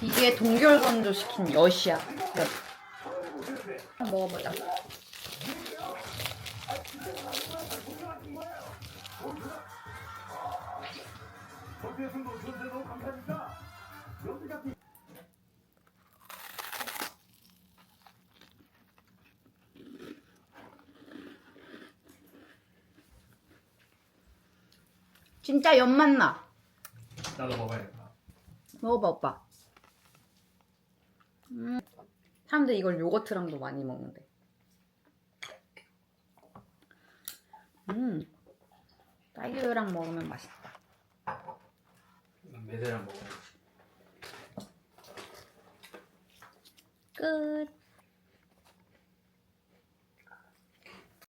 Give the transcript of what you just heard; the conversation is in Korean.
이게 동결 건조 시킨 엿이야. 엿. 한번 먹어보자. 진짜 엿 맛나. 나도 먹어야겠다. 먹어봐 오빠. 음. 사람들이 이걸 요거트랑도 많이 먹는데. 음. 딸기우유랑 먹으면 맛있다. 매대랑 먹어야지. 끝.